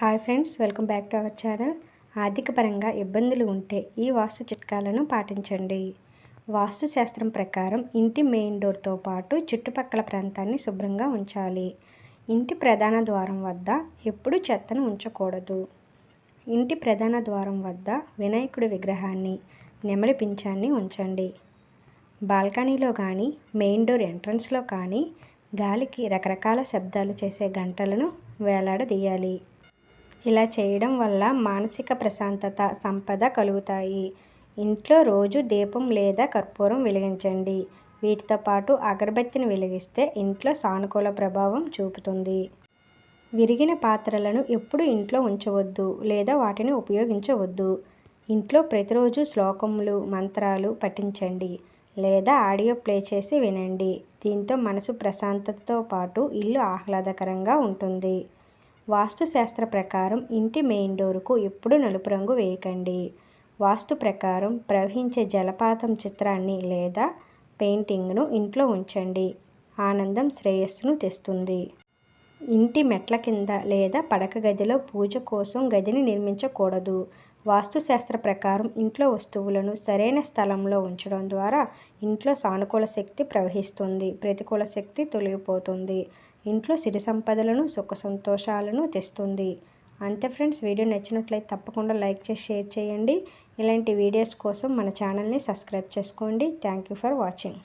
Hi friends welcome back to our channel. ఆర్థిక పరంగా ఇబ్బందులు ఉంటే ఈ వాస్తు చిట్కాలను పాటించండి. వాస్తు శాస్త్రం ప్రకారం ఇంటి మెయిన్ డోర్తో పాటు చుట్టుపక్కల ప్రాంతాన్ని శుభ్రంగా ఉంచాలి. ఇంటి ప్రధాన ద్వారం వద్ద ఎప్పుడూ చెత్తను ఉంచకూడదు. ఇంటి ప్రధాన ద్వారం వద్ద వినాయకుడి విగ్రహాన్ని నెమలి పింఛాన్ని ఉంచండి. బాల్కనీలో కానీ మెయిన్ డోర్ ఎంట్రన్స్లో కానీ గాలికి రకరకాల శబ్దాలు చేసే గంటలను వేలాడదీయాలి. ఇలా చేయడం వల్ల మానసిక ప్రశాంతత సంపద కలుగుతాయి. ఇంట్లో రోజు దీపం లేదా కర్పూరం వెలిగించండి. వీటితో పాటు అగరబత్తిని వెలిగిస్తే ఇంట్లో సానుకూల ప్రభావం చూపుతుంది. విరిగిన పాత్రలను ఎప్పుడు ఇంట్లో ఉంచవద్దు లేదా వాటిని ఉపయోగించవద్దు. ఇంట్లో ప్రతిరోజు శ్లోకములు మంత్రాలు పఠించండి లేదా ఆడియో ప్లే చేసి వినండి. దీంతో మనసు ప్రశాంతతతో పాటు ఇల్లు ఆహ్లాదకరంగా ఉంటుంది. వాస్తుశాస్త్ర ప్రకారం ఇంటి మెయిన్ డోరుకు ఎప్పుడు నలుపు రంగు వేయకండి. వాస్తు ప్రకారం ప్రవహించే జలపాతం చిత్రాన్ని లేదా పెయింటింగ్ను ఇంట్లో ఉంచండి. ఆనందం శ్రేయస్సును తెస్తుంది. ఇంటి మెట్ల కింద లేదా పడక గదిలో పూజ కోసం గదిని నిర్మించకూడదు. వాస్తుశాస్త్ర ప్రకారం ఇంట్లో వస్తువులను సరైన స్థలంలో ఉంచడం ద్వారా ఇంట్లో సానుకూల శక్తి ప్రవహిస్తుంది. ప్రతికూల శక్తి తొలగిపోతుంది. ఇంట్లో సిరి సంపదలను సుఖ సంతోషాలను తెస్తుంది. అంతే ఫ్రెండ్స్ వీడియో నచ్చినట్లయితే తప్పకుండా లైక్ చేసి షేర్ చేయండి. ఇలాంటి వీడియోస్ కోసం మన ఛానల్ని సబ్స్క్రైబ్ చేసుకోండి. Thank you for watching.